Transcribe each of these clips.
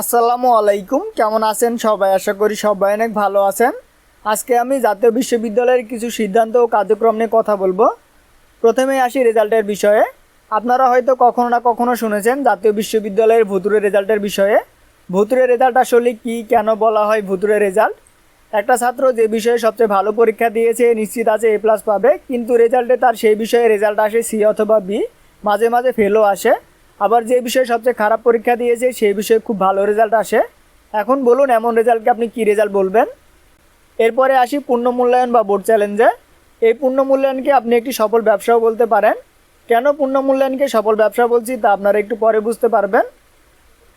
আসসালামু আলাইকুম। কেমন আছেন সবাই? আশা করি সবাই অনেক ভালো আছেন। আজকে আমি জাতীয় বিশ্ববিদ্যালয়ের কিছু সিদ্ধান্ত ও কার্যক্রম নিয়ে কথা বলব। প্রথমে আসি রেজাল্টের বিষয়ে। আপনারা হয়তো কখনো না কখনো শুনেছেন জাতীয় বিশ্ববিদ্যালয়ের ভুতুরে রেজাল্টের বিষয়ে। ভুতুরে রেজাল্ট আসলে কি, কেন বলা হয় ভুতুরে রেজাল্ট? একটা ছাত্র যে বিষয়ে সবচেয়ে ভালো পরীক্ষা দিয়েছে নিশ্চিত আছে এ প্লাস পাবে, কিন্তু রেজাল্টে তার সেই বিষয়ে রেজাল্ট আসে সি অথবা বি। মাঝে মাঝে ফেলও আসে। আবার যে বিষয়ে সবচেয়ে খারাপ পরীক্ষা দিয়েছে, সেই বিষয়ে খুব ভালো রেজাল্ট আসে। এখন বলুন, এমন রেজাল্টকে আপনি কী রেজাল্ট বলবেন? এরপরে আসি পূর্ণ মূল্যায়ন বা বোর্ড চ্যালেঞ্জে এই পূর্ণ মূল্যায়নকে আপনি একটি সফল ব্যবসাও বলতে পারেন। কেন পূর্ণ মূল্যায়নকে সফল ব্যবসা বলছি, তা আপনারা একটু পরে বুঝতে পারবেন।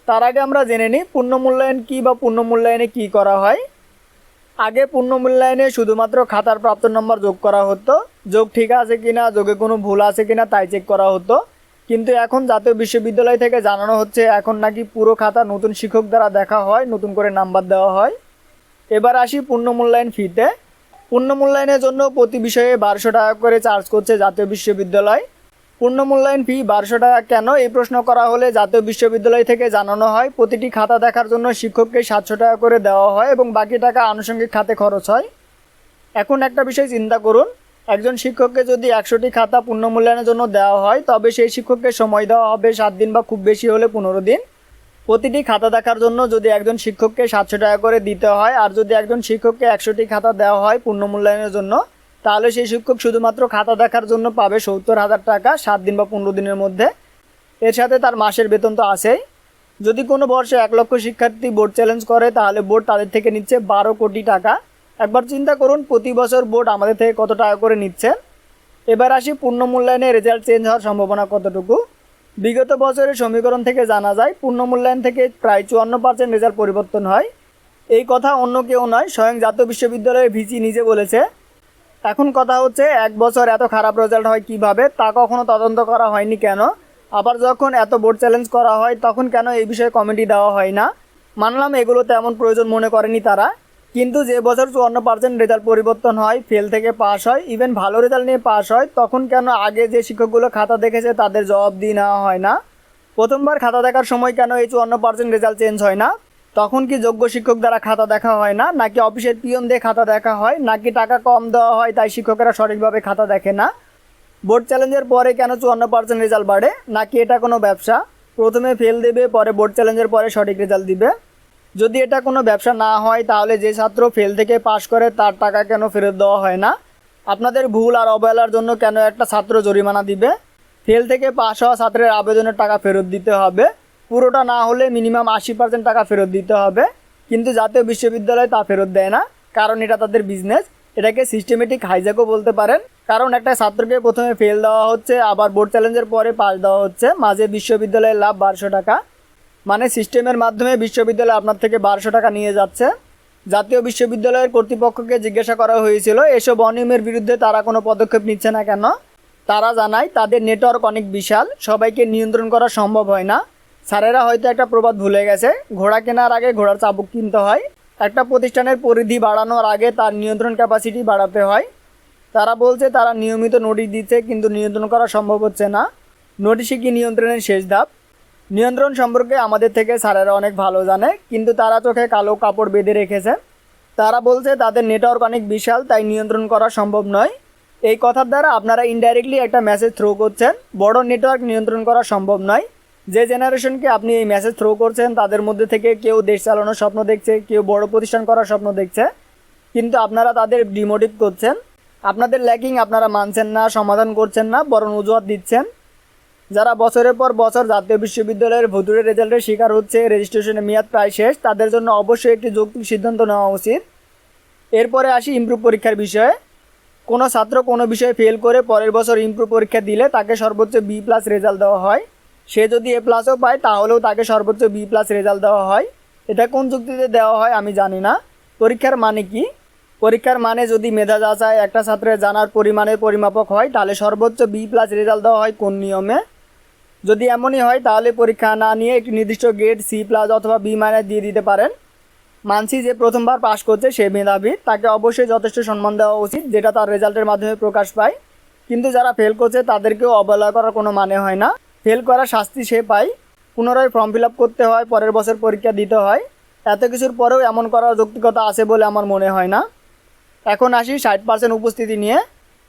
তার আগে আমরা জেনে নিই, পূর্ণ মূল্যায়ন কী বা পূর্ণ মূল্যায়নে কী করা হয়? আগে পূর্ণ মূল্যায়নে শুধুমাত্র খাতার প্রাপ্ত নম্বর যোগ করা হতো। যোগ ঠিক আছে কিনা, যোগে কোনো ভুল আছে কিনা, তাই চেক করা হতো। কিন্তু এখন জাতীয় বিশ্ববিদ্যালয় থেকে জানানো হচ্ছে এখন নাকি পুরো খাতা নতুন শিক্ষক দ্বারা দেখা হয়, নতুন করে নাম্বার দেওয়া হয়। এবার আসি পূর্ণ মূল্যায়ন ফিতে। পূর্ণ মূল্যায়নের জন্য প্রতি বিষয়ে বারোশো টাকা করে চার্জ করছে জাতীয় বিশ্ববিদ্যালয়। পূর্ণ মূল্যায়ন ফি বারোশো টাকা কেন? এই প্রশ্ন করা হলে জাতীয় বিশ্ববিদ্যালয় থেকে জানানো হয়, প্রতিটি খাতা দেখার জন্য শিক্ষককে সাতশো টাকা করে দেওয়া হয় এবং বাকি টাকা আনুষঙ্গিক খাতে খরচ হয়। এখন একটা বিষয় চিন্তা করুন একজন শিক্ষককে যদি একশোটি খাতা পূর্ণ মূল্যায়নের জন্য দেওয়া হয়, তবে সেই শিক্ষককে সময় দেওয়া হবে সাত দিন বা খুব বেশি হলে পনেরো দিন। প্রতিটি খাতা দেখার জন্য যদি একজন শিক্ষককে সাতশো টাকা করে দিতে হয়, আর যদি একজন শিক্ষককে একশোটি খাতা দেওয়া হয় পূর্ণ মূল্যায়নের জন্য, তাহলে সেই শিক্ষক শুধুমাত্র খাতা দেখার জন্য পাবে সত্তর হাজার টাকা সাত দিন বা পনেরো দিনের মধ্যে। এর সাথে তার মাসের বেতন তো আছেই। যদি কোনো বর্ষে এক লক্ষ শিক্ষার্থী বোর্ড চ্যালেঞ্জ করে, তাহলে বোর্ড তাদের থেকে নিচ্ছে বারো কোটি টাকা। একবার চিন্তা করুন, প্রতি বছর বোর্ড আমাদের থেকে কত টাকা করে নিচ্ছে। এবার আসি পূর্ণ মূল্যায়নে রেজাল্ট চেঞ্জ হওয়ার সম্ভাবনা কতটুকু? বিগত বছরের সমীকরণ থেকে জানা যায়, পূর্ণ মূল্যায়ন থেকে প্রায় চুয়ান্ন পার্সেন্ট রেজাল্ট পরিবর্তন হয়। এই কথা অন্য কেউ নয়, স্বয়ং জাতীয় বিশ্ববিদ্যালয়ের ভিসি নিজে বলেছে। এখন কথা হচ্ছে, এক বছর এত খারাপ রেজাল্ট হয় কীভাবে, তা কখনো তদন্ত করা হয়নি কেন? আবার যখন এত বোর্ড চ্যালেঞ্জ করা হয়, তখন কেন এই বিষয়ে কমিটি দেওয়া হয় না? মানলাম এগুলো তেমন প্রয়োজন মনে করেনি তারা। কিন্তু যে বছর চুয়ান্ন পার্সেন্ট রেজাল্ট পরিবর্তন হয় ফেল থেকে পাস হয় ইভেন ভালো রেজাল্ট নিয়ে পাস হয়, তখন কেন আগে যে শিক্ষকগুলো খাতা দেখেছে তাদের জবাব দিয়ে নেওয়া হয় না? প্রথমবার খাতা দেখার সময় কেন এই চুয়ান্ন পার্সেন্ট রেজাল্ট চেঞ্জ হয় না? তখন কি যোগ্য শিক্ষক দ্বারা খাতা দেখা হয় না? নাকি অফিসের পিয়ন দিয়ে খাতা দেখা হয়? নাকি টাকা কম দেওয়া হয় তাই শিক্ষকেরা সঠিকভাবে খাতা দেখে না? বোর্ড চ্যালেঞ্জের পরে কেন চুয়ান্ন পার্সেন্ট রেজাল্ট বাড়ে? নাকি এটা কোনো ব্যবসা? প্রথমে ফেল দেবে, পরে বোর্ড চ্যালেঞ্জের পরে সঠিক রেজাল্ট দিবে? যদি এটা কোনো ব্যবসা না হয়, তাহলে যে ছাত্র ফেল থেকে পাশ করে, তার টাকা কেন ফেরত দেওয়া হয় না? আপনাদের ভুল আর অবহেলার জন্য কেন একটা ছাত্র জরিমানা দিবে? ফেল থেকে পাশ হওয়া ছাত্রের আবেদনের টাকা ফেরত দিতে হবে। পুরোটা না হলে মিনিমাম আশি পার্সেন্ট টাকা ফেরত দিতে হবে। কিন্তু জাতীয় বিশ্ববিদ্যালয় তা ফেরত দেয় না, কারণ এটা তাদের বিজনেস এটাকে সিস্টেমেটিক হাইজ্যাকও বলতে পারেন। কারণ একটা ছাত্রকে প্রথমে ফেল দেওয়া হচ্ছে, আবার বোর্ড চ্যালেঞ্জের পরে পাস দেওয়া হচ্ছে। মাঝে বিশ্ববিদ্যালয়ের লাভ বারোশো টাকা। মানে সিস্টেমের মাধ্যমে বিশ্ববিদ্যালয় আপনার থেকে বারোশো টাকা নিয়ে যাচ্ছে। জাতীয় বিশ্ববিদ্যালয়ের কর্তৃপক্ষকে জিজ্ঞাসা করা হয়েছিল, এসব অনিয়মের বিরুদ্ধে তারা কোনো পদক্ষেপ নিচ্ছে না কেন? তারা জানায়, তাদের নেটওয়ার্ক অনেক বিশাল, সবাইকে নিয়ন্ত্রণ করা সম্ভব হয় না। স্যারেরা হয়তো একটা প্রবাদ ভুলে গেছে, ঘোড়া কেনার আগে ঘোড়ার চাবুক কিনতে হয়। একটা প্রতিষ্ঠানের পরিধি বাড়ানোর আগে তার নিয়ন্ত্রণ ক্যাপাসিটি বাড়াতে হয়। তারা বলছে, তারা নিয়মিত নোটিশ দিচ্ছে, কিন্তু নিয়ন্ত্রণ করা সম্ভব হচ্ছে না। নোটিশই কি নিয়ন্ত্রণের শেষ ধাপ? নিয়ন্ত্রণ সম্পর্কে আমাদের থেকে স্যারেরা অনেক ভালো জানে, কিন্তু তারা চোখে কালো কাপড় বেঁধে রেখেছে। তারা বলছে, তাদের নেটওয়ার্ক অনেক বিশাল, তাই নিয়ন্ত্রণ করা সম্ভব নয়। এই কথার দ্বারা আপনারা ইনডাইরেক্টলি একটা মেসেজ থ্রো করছেন। বড় নেটওয়ার্ক নিয়ন্ত্রণ করা সম্ভব নয়। যে জেনারেশনকে আপনি এই মেসেজ থ্রো করছেন, তাদের মধ্যে থেকে কেউ দেশ চালানোর স্বপ্ন দেখছে, কেউ বড় প্রতিষ্ঠান করার স্বপ্ন দেখছে, কিন্তু আপনারা তাদের ডিমোটিভ করছেন। আপনাদের ল্যাকিং আপনারা মানছেন না, সমাধান করছেন না, বরং অজুহাত দিচ্ছেন। যারা বছরের পর বছর জাতীয় বিশ্ববিদ্যালয়ের ভুতুরে রেজাল্টের শিকার হচ্ছে রেজিস্ট্রেশনের মেয়াদ প্রায় শেষ, তাদের জন্য অবশ্যই একটি যৌক্তিক সিদ্ধান্ত নেওয়া উচিত। এরপরে আসি ইমপ্রুভ পরীক্ষার বিষয়ে। কোনো ছাত্র কোনো বিষয়ে ফেল করে পরের বছর ইমপ্রুভ পরীক্ষা দিলে তাকে সর্বোচ্চ বি প্লাস রেজাল্ট দেওয়া হয়। সে যদি এ প্লাসও পায়, তাহলেও তাকে সর্বোচ্চ বি প্লাস রেজাল্ট দেওয়া হয়। এটা কোন যুক্তিতে দেওয়া হয় আমি জানি না। পরীক্ষার মানে কি? পরীক্ষার মানে যদি মেধা যাচাই একটা ছাত্রের জানার পরিমাণের পরিমাপক হয়, তাহলে সর্বোচ্চ বি প্লাস রেজাল্ট দেওয়া হয় কোন নিয়মে? যদি এমনই হয়, তাহলে পরীক্ষা না নিয়ে একটি নির্দিষ্ট গ্রেড সি প্লাস অথবা বি মাইনাস দিয়ে দিতে পারেন। মানসি যে প্রথমবার পাশ করছে, সে মেধাবী। তাকে অবশ্যই যথেষ্ট সম্মান দেওয়া উচিত, যেটা তার রেজাল্টের মাধ্যমে প্রকাশ পায়। কিন্তু যারা ফেল করছে, তাদেরকেও অবহেলা করার কোনো মানে হয় না। ফেল করার শাস্তি সে পায়। পুনরায় ফর্ম ফিল করতে হয়, পরের বছর পরীক্ষা দিতে হয়। এত কিছুর পরেও এমন করার যৌক্তিকতা আছে বলে আমার মনে হয় না। এখন আসি ষাট পার্সেন্ট উপস্থিতি নিয়ে।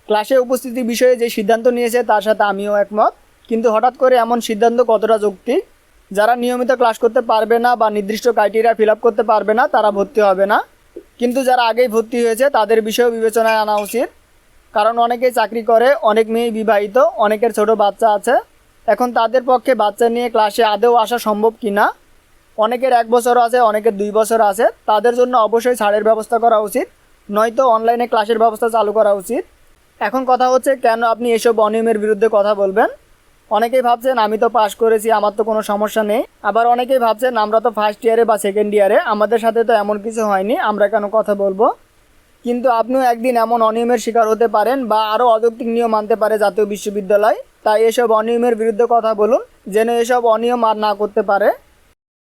ক্লাসে উপস্থিতি বিষয়ে যে সিদ্ধান্ত নিয়েছে, তার সাথে আমিও একমত। কিন্তু হঠাৎ করে এমন সিদ্ধান্ত কতটা যৌক্তিক যারা নিয়মিত ক্লাস করতে পারবে না বা নির্দিষ্ট ক্রাইটেরিয়া ফিল করতে পারবে না, তারা ভর্তি হবে না। কিন্তু যারা আগেই ভর্তি হয়েছে, তাদের বিষয়েও বিবেচনায় আনা উচিত। কারণ অনেকেই চাকরি করে, অনেক মেয়ে বিবাহিত, অনেকের ছোট বাচ্চা আছে। এখন তাদের পক্ষে বাচ্চা নিয়ে ক্লাসে আদৌ আসা সম্ভব কি না অনেকের এক বছর আছে, অনেকের দুই বছর আছে। তাদের জন্য অবশ্যই ছাড়ের ব্যবস্থা করা উচিত, নয়তো অনলাইনে ক্লাসের ব্যবস্থা চালু করা উচিত। এখন কথা হচ্ছে, কেন আপনি এসব অনিয়মের বিরুদ্ধে কথা বলবেন? অনেকেই ভাবছেন আমি তো পাশ করেছি, আমার তো কোনো সমস্যা নেই। আবার অনেকেই ভাবছেন আমরা তো ফার্স্ট ইয়ারে বা সেকেন্ড ইয়ারে আমাদের সাথে তো এমন কিছু হয়নি, আমরা কেন কথা বলব? কিন্তু আপনিও একদিন এমন অনিয়মের শিকার হতে পারেন বা আরও অযৌক্তিক নিয়ম মানতে পারে জাতীয় বিশ্ববিদ্যালয়। তাই এসব অনিয়মের বিরুদ্ধে কথা বলুন, যেন এসব অনিয়ম আর না করতে পারে।